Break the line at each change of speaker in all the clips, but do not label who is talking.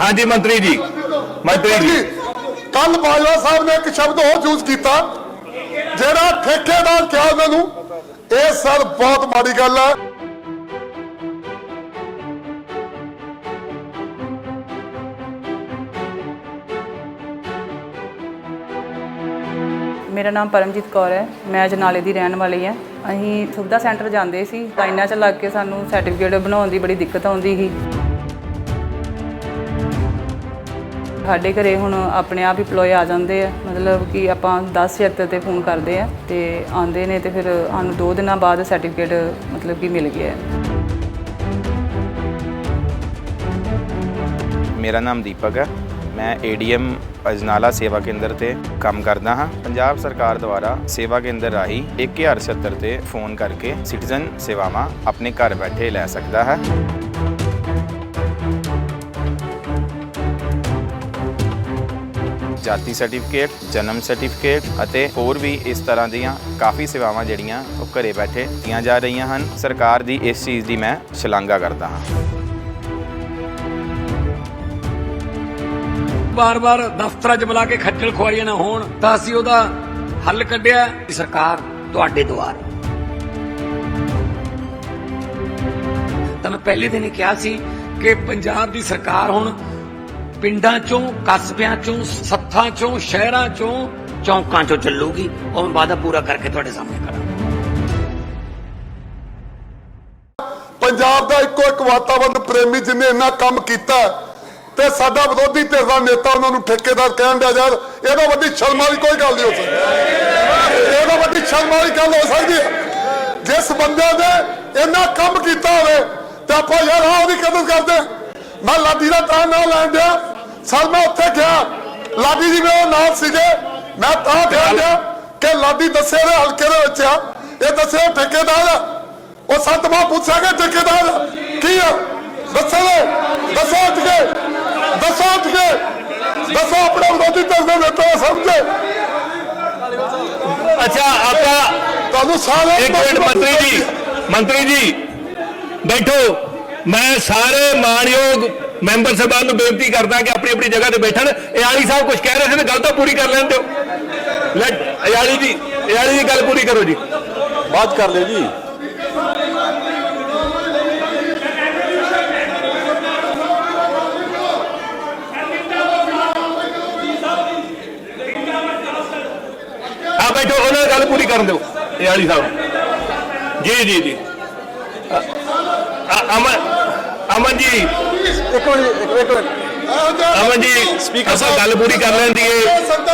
ਹਾਂਜੀ ਮੰਤਰੀ ਜੀ। ਮੰਤਰੀ ਜੀ।
ਕੱਲ ਬਾਜਵਾ ਸਾਹਿਬ ਨੇ ਇੱਕ ਸ਼ਬਦ ਹੋਰ ਯੂਜ਼ ਕੀਤਾ ਜਿਹੜਾ ਠੇਕੇਦਾਰ ਕਿਹਾ ਉਹਨਾਂ ਨੂੰ ਇਹ ਸਰ ਬਹੁਤ ਮਾੜੀ ਗੱਲ ਹੈ।
ਮੇਰਾ ਨਾਮ ਪਰਮਜੀਤ ਕੌਰ ਹੈ। ਮੈਂ ਅਜਨਾਲੇ ਦੀ ਰਹਿਣ ਵਾਲੀ ਹਾਂ। ਅਸੀਂ ਸੁਵਿਧਾ ਸੈਂਟਰ ਜਾਂਦੇ ਸੀ। ਲਾਈਨਾਂ 'ਚ ਲੱਗ ਕੇ ਸਾਨੂੰ ਸਰਟੀਫਿਕੇਟ ਬਣਾਉਣ ਦੀ ਬੜੀ ਦਿੱਕਤ ਆਉਂਦੀ ਸੀ। ਸਾਡੇ ਘਰੇ ਹੁਣ ਆਪਣੇ ਆਪ ਹੀ ਪਲੋਏ ਆ ਜਾਂਦੇ ਆ। ਮਤਲਬ ਕਿ ਆਪਾਂ 10 76 ਤੇ ਫੋਨ ਕਰਦੇ ਆ ਤੇ ਆਉਂਦੇ ਨੇ ਤੇ ਫਿਰ ਸਾਨੂੰ 2 ਦਿਨਾਂ ਬਾਅਦ ਸਰਟੀਫਿਕੇਟ ਮਤਲਬ ਕਿ ਮਿਲ ਗਿਆ।
ਮੇਰਾ ਨਾਮ ਦੀਪਕ ਹੈ। ਮੈਂ ਏਡੀਐਮ ਅਜਨਾਲਾ ਸੇਵਾ ਕੇਂਦਰ ਤੇ ਕੰਮ ਕਰਦਾ ਹਾਂ। ਪੰਜਾਬ ਸਰਕਾਰ ਦੁਆਰਾ ਸੇਵਾ ਕੇਂਦਰ ਰਾਹੀਂ 1076 ਤੇ ਫੋਨ ਕਰਕੇ ਸਿਟੀਜ਼ਨ ਸੇਵਾਵਾਂ ਆਪਣੇ ਘਰ ਬੈਠੇ ਲੈ ਸਕਦਾ ਹੈ। ਜਾਤੀ ਸਰਟੀਫਿਕੇਟ ਜਨਮ ਸਰਟੀਫਿਕੇਟ ਅਤੇ ਹੋਰ ਵੀ ਇਸ ਤਰ੍ਹਾਂ ਦੀਆਂ ਕਾਫੀ ਸੇਵਾਵਾਂ ਜਿਹੜੀਆਂ ਉਹ ਘਰੇ ਬੈਠੇ ਦਿੱਤੀਆਂ ਜਾ ਰਹੀਆਂ ਹਨ। ਸਰਕਾਰ ਦੀ ਇਸ ਚੀਜ਼ ਦੀ ਮੈਂ ਸ਼ਲਾਘਾ ਕਰਦਾ ਹਾਂ।
ਬਾਰ-ਬਾਰ ਦਫ਼ਤਰਾਂ 'ਚ ਬੁਲਾ ਕੇ ਖੱਜਲ ਖੁਆਰੀਆਂ ਨਾ ਹੋਣ ਤਾਂ ਅਸੀਂ ਉਹਦਾ ਹੱਲ ਕੱਢਿਆ ਸਰਕਾਰ ਤੁਹਾਡੇ ਦੁਆਰ। ਤਾਂ ਮੈਂ ਪਹਿਲੇ ਦਿਨ ਹੀ ਕਿਹਾ ਸੀ ਕਿ ਪੰਜਾਬ ਦੀ ਸਰਕਾਰ ਹੁਣ ਪਿੰਡਾਂ 'ਚੋਂ, ਕਸਬਿਆਂ 'ਚੋਂ, ਸੱਥਾਂ 'ਚੋਂ, ਸ਼ਹਿਰਾਂ 'ਚੋਂ ਚੌਂਕਾਂ 'ਚੋਂ ਚੱਲੂਗੀ। ਉਹ ਮੈਂ ਵਾਅਦਾ ਪੂਰਾ ਕਰਕੇ ਤੁਹਾਡੇ ਸਾਹਮਣੇ ਕਰਾਂਗਾ।
ਪੰਜਾਬ ਦਾ ਇੱਕੋ ਇੱਕ ਵਾਤਾਵਰਨ ਪ੍ਰੇਮੀ ਜਿਹਨੇ ਇੰਨਾ ਕੰਮ ਕੀਤਾ ਤੇ ਸਾਡਾ ਵਿਰੋਧੀ ਧਿਰ ਦਾ ਨੇਤਾ ਉਹਨਾਂ ਨੂੰ ਠੇਕੇਦਾਰ ਕਹਿਣ ਦਾ ਯਾਰ, ਇਹਦਾ ਵੱਡੀ ਸ਼ਰਮ ਵਾਲੀ ਕੋਈ ਗੱਲ ਨਹੀਂ ਹੋ ਸਕਦੀ। ਇਹਦਾ ਵੱਡੀ ਸ਼ਰਮ ਵਾਲੀ ਗੱਲ ਹੋ ਸਕਦੀ ਜਿਸ ਬੰਦੇ ਨੇ ਇੰਨਾ ਕੰਮ ਕੀਤਾ ਹੋਵੇ, ਤੇ ਆਪਾਂ ਯਾਰ ਆਹ ਉਹਦੀ ਕਦਰ ਕਰਦੇ। ਹਾਂ। ਮੈਂ ਲਾਡੀ ਦਾ ਤਾਂ ਨਾਂ ਲੈਣ ਦਿਆ ਸਰ ਮੈਂ ਉੱਥੇ ਗਿਆ। ਲਾਡੀ ਜੀ ਮੇਰੇ ਨਾਲ ਸੀਗੇ। ਮੈਂ ਤਾਂ ਕਹਿਣ ਦਿਆ ਕਿ ਲਾਡੀ ਦੱਸੇ ਦੇ ਹਲਕੇ ਦੇ ਵਿੱਚ ਆ। ਇਹ ਦੱਸੇ ਠੇਕੇਦਾਰ ਉਹ ਸੰਤ ਮਾ ਪੁੱਛਾਂਗੇ ਠੇਕੇਦਾਰ ਕੀ ਆ? ਦੱਸੋ ਦੱਸੋ ਉੱਠ ਕੇ ਦੱਸੋ ਉੱਠ ਕੇ ਦੱਸੋ ਆਪਣੇ ਵਿਰੋਧੀ ਧਿਰ ਦੇ ਨੇਤਾ ਸਮਝੇ।
ਅੱਛਾ ਆਪਾਂ
ਤੁਹਾਨੂੰ ਸਾਰੇ
ਇੱਕ ਮਿੰਟ ਮੰਤਰੀ ਜੀ ਮੰਤਰੀ ਜੀ ਬੈਠੋ। ਮੈਂ ਸਾਰੇ ਮਾਨਯੋਗ ਮੈਂਬਰ ਸਾਹਿਬਾਨ ਨੂੰ ਬੇਨਤੀ ਕਰਦਾ ਕਿ ਆਪਣੀ ਆਪਣੀ ਜਗ੍ਹਾ ਤੇ ਬੈਠਣ। ਇਆਲੀ ਸਾਹਿਬ ਕੁਝ ਕਹਿ ਰਹੇ ਸੀ ਤੇ ਗੱਲ ਤਾਂ ਪੂਰੀ ਕਰ ਲੈਣ ਦਿਓ। ਲੈ ਇਆਲੀ ਜੀ ਇਆਲੀ ਦੀ ਗੱਲ ਪੂਰੀ ਕਰੋ ਜੀ।
ਬਾਤ ਕਰ ਲਿਓ ਜੀ।
ਆ ਬੈਠੋ ਉਹਨਾਂ ਗੱਲ ਪੂਰੀ ਕਰਨ ਦਿਓ ਇਆਲੀ ਸਾਹਿਬ। ਜੀ ਜੀ ਜੀ। ਅਮਨ ਅਮਨ ਜੀ।
ਇੱਕ ਮਿੰਟ ਇੱਕ ਇੱਕ ਮਿੰਟ।
ਅਮਨ ਜੀ
Speaker
ਆਪਾਂ
ਸਾਹਿਬ।
ਗੱਲ ਪੂਰੀ ਕਰ ਲੈਣ ਦੀਏ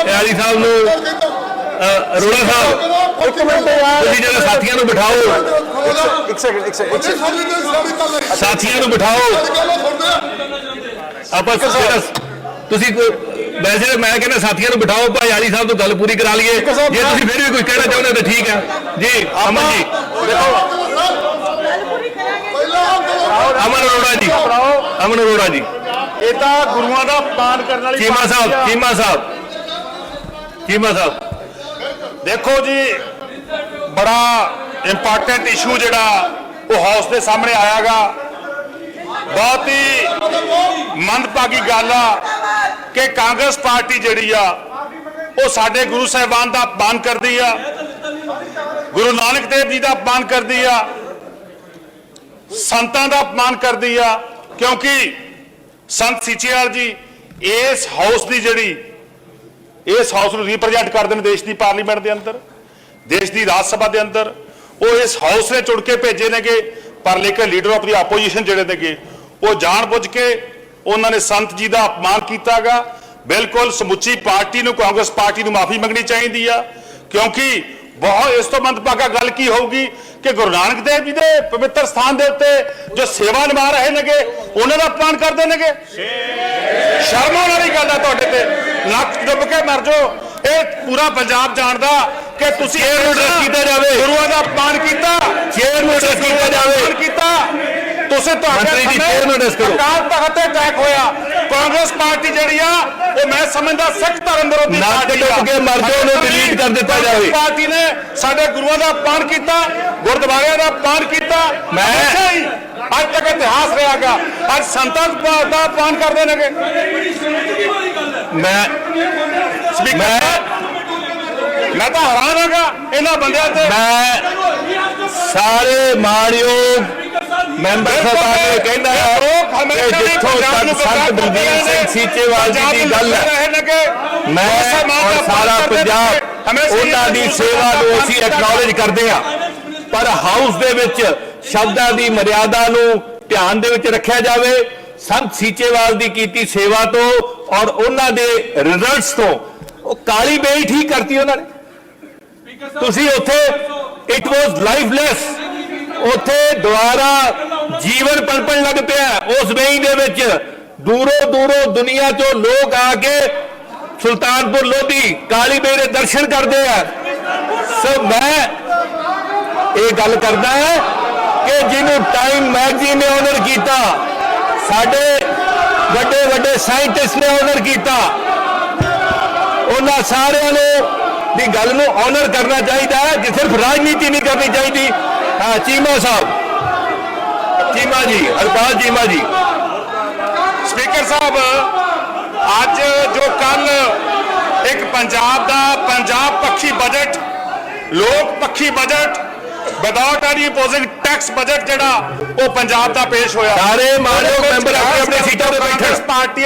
ਇਆਲੀ ਸਾਹਿਬ ਨੂੰ ਅ, ਅਰੋੜਾ ਸਾਹਿਬ
ਇੱਕ ਮਿੰਟ ਯਾਰ
ਤੁਸੀਂ ਜਿਹੜੇ ਸਾਥੀਆਂ ਨੂੰ ਬਿਠਾਓ।
ਇੱਕ ਸੈਕਿੰਡ ਇੱਕ ਸੈਕਿੰਡ ਇੱਕ ਸੈਕਿੰਡ।
ਸਾਥੀਆਂ ਨੂੰ ਬਿਠਾਓ। ਆਪਾਂ ਤੁਸੀਂ ਵੈਸੇ ਮੈਂ ਕਹਿੰਦਾ ਸਾਥੀਆਂ ਨੂੰ ਬਿਠਾਓ ਭਾਈ ਆਲੀ ਸਾਹਿਬ ਤੋਂ ਗੱਲ ਪੂਰੀ ਕਰਾ ਲਈਏ। ਜੇ ਤੁਸੀਂ ਫਿਰ ਵੀ ਕੁਝ ਕਹਿਣਾ ਚਾਹੁੰਦੇ ਹੋ ਤਾਂ ਠੀਕ ਹੈ। ਜੀ ਅਮਨ ਜੀ। ਅਮਨ ਅਰੋੜਾ ਜੀ। ਅਮਨ ਅਰੋੜਾ ਜੀ।
ਇਹ ਤਾਂ ਗੁਰੂਆਂ ਦਾ ਅਪਮਾਨ ਕਰਨ ਵਾਲੀ
ਚੀਮਾ ਸਾਹਿਬ। ਚੀਮਾ ਸਾਹਿਬ। ਚੀਮਾ ਸਾਹਿਬ।
ਦੇਖੋ ਜੀ ਬੜਾ ਇੰਪੋਰਟੈਂਟ ਇਸ਼ੂ ਜਿਹੜਾ ਉਹ ਹਾਊਸ ਦੇ ਸਾਹਮਣੇ ਆਇਆਗਾ। ਬਹੁਤ ਹੀ ਮੰਦਭਾਗੀ ਗੱਲ ਆ ਕਿ ਕਾਂਗਰਸ ਪਾਰਟੀ ਜਿਹੜੀ ਆ ਉਹ ਸਾਡੇ ਗੁਰੂ ਸਾਹਿਬਾਨ ਦਾ ਅਪਮਾਨ ਕਰਦੀ ਆ। ਗੁਰੂ ਨਾਨਕ ਦੇਵ ਜੀ ਦਾ ਅਪਮਾਨ ਕਰਦੀ ਆ। ਸੰਤਾਂ ਦਾ ਅਪਮਾਨ ਕਰਦੀ ਆ, ਕਿਉਂਕਿ ਸੰਤ ਸੀਚੇਵਾਲ ਜੀ, ਇਸ ਹਾਊਸ ਦੀ ਜਿਹੜੀ, ਇਸ ਹਾਊਸ ਨੂੰ ਰਿਪਰੈਜ਼ੈਂਟ ਕਰਦੇ ਨੇ ਦੇਸ਼ ਦੀ ਪਾਰਲੀਮੈਂਟ ਦੇ ਅੰਦਰ, ਦੇਸ਼ ਦੀ ਰਾਜ ਸਭਾ ਦੇ ਅੰਦਰ, ਉਹ ਇਸ ਹਾਊਸ ਨੇ ਚੁਣ ਕੇ ਭੇਜੇ ਨੇਗੇ, ਪਰ ਲੇਕਿਨ ਲੀਡਰ ਆਫ ਦੀ ਆਪੋਜੀਸ਼ਨ ਜਿਹੜੇ ਨੇਗੇ, ਉਹ ਜਾਣ ਬੁੱਝ ਕੇ ਉਹਨਾਂ ਨੇ ਸੰਤ ਜੀ ਦਾ ਅਪਮਾਨ ਕੀਤਾਗਾ ਬਿਲਕੁਲ ਸਮੁੱਚੀ ਪਾਰਟੀ ਨੂੰ, ਕਾਂਗਰਸ ਪਾਰਟੀ ਨੂੰ ਮਾਫੀ ਮੰਗਣੀ ਚਾਹੀਦੀ ਆ, ਕਿਉਂਕਿ ਬਹੁਤ ਇਸ ਤੋਂ ਮੰਦਭਾਗਾ ਗੱਲ ਕੀ ਹੋਊਗੀ ਕਿ ਗੁਰੂ ਨਾਨਕ ਦੇਵ ਜੀ ਦੇ ਪਵਿੱਤਰ ਸਥਾਨ ਦੇ ਉੱਤੇ ਜੋ ਸੇਵਾ ਨਿਭਾ ਰਹੇ ਨੇਗੇ ਉਹਨਾਂ ਦਾ ਅਪਮਾਨ ਕਰਦੇ ਨੇਗੇ ਸ਼ਰਮ ਆਉਣ ਵਾਲੀ ਗੱਲ ਆ ਤੁਹਾਡੇ ਤੇ। ਲੱਕ ਡੁੱਬ ਕੇ ਮਰ ਜਾਓ। ਇਹ ਪੂਰਾ ਪੰਜਾਬ ਜਾਣਦਾ ਕਿ ਤੁਸੀਂ
ਸ਼ੇਰ ਨੂੰ ਕੀਤਾ ਜਾਵੇ।
ਗੁਰੂਆਂ ਦਾ ਅਪਮਾਨ ਕੀਤਾ
ਸ਼ੇਰ ਨੂੰ ਕੀਤਾ ਜਾਵੇ।
ਕੀਤਾ। ਤੁਸੀਂ ਤੁਹਾਡੇ
ਮੰਤਰੀ ਜੀ, ਸ਼ੇਰ ਨੂੰ ਕਰੋ।
ਅਕਾਲ ਤਖਤ ਤੇ ਅਟੈਕ ਹੋਇਆ ਕਾਂਗਰਸ ਪਾਰਟੀ ਜਿਹੜੀ ਆ ਉਹ ਮੈਂ ਸਮਝਦਾ ਸਖਤ ਧਰਮ ਵਿਰੋਧੀ
ਨੱਕ
ਪਾਰਟੀ ਆ।
ਕੇ ਮਰ ਜਾਓ, ਉਹਨੂੰ delete ਕਰ ਦਿੱਤਾ
ਕਾਂਗਰਸ
ਜਾਵੇ।
ਪਾਰਟੀ ਨੇ ਸਾਡੇ ਗੁਰੂਆਂ ਦਾ ਅਪਮਾਨ ਕੀਤਾ ਗੁਰਦੁਆਰਿਆਂ ਦਾ ਅਪਮਾਨ ਕੀਤਾ
ਮੈਂ-
ਹਮੇਸ਼ਾ ਹੀ ਅੱਜ ਤੱਕ ਇਤਿਹਾਸ ਰਿਹਾਗਾ ਅੱਜ ਸੰਤਾਂ ਦਾ ਦਾ ਅਪਮਾਨ ਕਰਦੇ ਨੇਗੇ
ਮੈਂ
ਸਪੀਕਰ
ਮੈਂ
ਤਾਂ ਹੈਰਾਨ ਹਾਂਗਾ ਇਹਨਾਂ ਬੰਦਿਆਂ ਤੇ
ਮੈਂ ਸਾਰੇ ਮਾਣਯੋਗ ਮੈਂਬਰ ਸਾਹਿਬਾਨ ਨੂੰ ਕਹਿੰਦਾ ਕਿ ਜਿੱਥੋਂ ਤੱਕ ਸੰਤ ਬਲਬੀਰ ਸਿੰਘ ਸੀਚੇਵਾਲ ਜੀ ਦੀ ਗੱਲ ਹੈ। ਮੈਂ ਔਰ ਸਾਰਾ ਪੰਜਾਬ ਉਹਨਾਂ ਦੀ ਸੇਵਾ ਨੂੰ ਅਸੀਂ ਐਕਨੋਲਜ ਕਰਦੇ ਹਾਂ। ਪਰ ਹਾਊਸ ਦੇ ਵਿੱਚ ਸ਼ਬਦਾਂ ਦੀ ਮਰਿਆਦਾ ਨੂੰ ਧਿਆਨ ਦੇ ਵਿੱਚ ਰੱਖਿਆ ਜਾਵੇ। ਸੰਤ ਸੀਚੇਵਾਲ ਦੀ ਕੀਤੀ ਸੇਵਾ ਤੋਂ ਔਰ ਉਹਨਾਂ ਦੇ ਰਿਜ਼ਲਟਸ ਤੋਂ। ਉਹ ਕਾਲੀ ਬੇਈ ਠੀਕ ਕਰਤੀ ਉਹਨਾਂ ਨੇ। ਤੁਸੀਂ ਉੱਥੇ ਇਟ ਵਾਸ ਲਾਈਫਲੈਸ ਉੱਥੇ ਦੁਆਰਾ ਜੀਵਨ ਪਲਪਣ ਲੱਗ ਪਿਆ ਉਸ ਵੇਈ ਦੇ ਵਿੱਚ ਦੂਰੋਂ ਦੂਰੋਂ ਦੁਨੀਆ ਚੋਂ ਲੋਕ ਆ ਕੇ ਸੁਲਤਾਨਪੁਰ ਲੋਧੀ, ਕਾਲੀ ਬੇਈ ਦੇ ਦਰਸ਼ਨ ਕਰਦੇ ਆ। ਸੋ ਮੈਂ ਇਹ ਗੱਲ ਕਰਦਾ ਹੈ ਕਿ ਜਿਹਨੂੰ ਟਾਈਮ ਮੈਗਜ਼ੀਨ ਨੇ ਆਨਰ ਕੀਤਾ, ਸਾਡੇ ਵੱਡੇ ਵੱਡੇ ਸਾਇੰਟਿਸਟ ਨੇ ਆਨਰ ਕੀਤਾ, ਉਹਨਾਂ ਸਾਰਿਆਂ ਨੂੰ ਦੀ ਗੱਲ ਨੂੰ ਆਨਰ ਕਰਨਾ ਚਾਹੀਦਾ ਹੈ, ਕਿ ਸਿਰਫ ਰਾਜਨੀਤੀ ਨਹੀਂ ਕਰਨੀ ਚਾਹੀਦੀ। ਹਾਂ ਚੀਮਾ ਸਾਹਿਬ। ਚੀਮਾ ਜੀ ਅਰਪਾਲ ਚੀਮਾ ਜੀ।
ਸਪੀਕਰ ਸਾਹਿਬ ਅੱਜ ਜੋ ਕੱਲ ਇੱਕ ਪੰਜਾਬ ਦਾ ਪੰਜਾਬ ਪੱਖੀ ਬਜਟ ਲੋਕ ਪੱਖੀ budget without any opposing tax budget ਜਿਹੜਾ ਉਹ ਪੰਜਾਬ ਦਾ ਪੇਸ਼ ਹੋਇਆ।
ਸਾਰੇ ਮਾਨਯੋਗ ਮੈਂਬਰ ਆਪਣੀ ਆਪਣੀ ਸੀਟਾਂ ਤੇ।
ਕਾਂਗਰਸ ਪਾਰਟੀ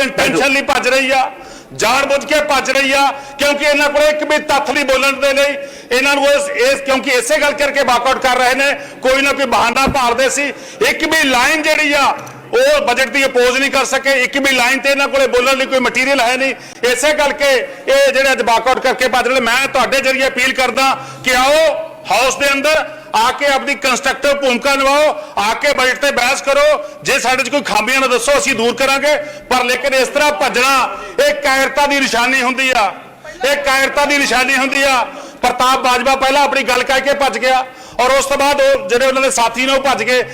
ਲਈ ਭੱਜ ਰਹੀ ਆ। ਜਾਣਬੁੱਝ ਕੇ ਭੱਜ ਰਹੀ ਆ, ਕਿਉਂਕਿ ਇਹਨਾਂ ਕੋਲ ਇੱਕ ਵੀ ਤੱਥ ਨਹੀਂ ਬੋਲਣ ਦੇ ਲਈ। ਇਹਨਾਂ ਨੂੰ ਇਸ ਕਿਉਂਕਿ ਇਸੇ ਗੱਲ ਕਰਕੇ ਵਾਕਆਊਟ ਕਰ ਰਹੇ ਨੇ, ਕੋਈ ਨਾ ਕੋਈ ਬਹਾਨਾ ਭਾਲਦੇ ਸੀ। ਇੱਕ ਵੀ ਲਾਈਨ ਜਿਹੜੀ ਆ, ਉਹ ਬਜਟ ਦੀ ਅਪੋਜ਼ ਨਹੀਂ ਕਰ ਸਕੇ। ਇੱਕ ਵੀ ਲਾਈਨ ਤੇ ਇਹਨਾਂ ਕੋਲੇ ਬੋਲਣ ਲਈ ਕੋਈ ਮਟੀਰੀਅਲ ਹੈ ਨਹੀਂ। ਇਸੇ ਕਰਕੇ ਇਹ ਜਿਹੜੇ ਅੱਜ ਵਾਕਆਊਟ ਕਰਕੇ ਭੱਜ ਰਹੇ ਮੈਂ ਤੁਹਾਡੇ ਜਰੀਏ ਅਪੀਲ ਕਰਦਾ ਕਿ ਆਓ ਹਾਊਸ ਦੇ ਅੰਦਰ ਆ ਕੇ ਆਪਣੀ ਕੰਸਟਰਕਟਿਵ ਭੂਮਿਕਾ ਨਿਭਾਓ, ਆ ਕੇ ਬਜਟ ਤੇ ਬਹਿਸ ਕਰੋ। ਜੇ ਸਾਡੇ 'ਚ ਕੋਈ ਖਾਮੀਆਂ ਨਾ ਦੱਸੋ, ਅਸੀਂ ਦੂਰ ਕਰਾਂਗੇ। ਪਰ ਲੇਕਿਨ ਇਸ ਤਰ੍ਹਾਂ ਭੱਜਣਾ, ਇਹ ਕਾਇਰਤਾ ਦੀ ਨਿਸ਼ਾਨੀ ਹੁੰਦੀ ਆ। ਇਹ ਕਾਇਰਤਾ ਦੀ ਨਿਸ਼ਾਨੀ ਹੁੰਦੀ ਆ। ਪ੍ਰਤਾਪ ਬਾਜਵਾ ਪਹਿਲਾਂ ਆਪਣੀ ਗੱਲ ਕਹਿ ਕੇ ਭੱਜ ਗਿਆ। ਔਰ ਉਸ ਤੋਂ ਬਾਅਦ ਉਹ ਜਿਹੜੇ ਉਹਨਾਂ ਦੇ ਸਾਥੀ ਨੇ ਉਹ ਭੱਜ ਗਏ।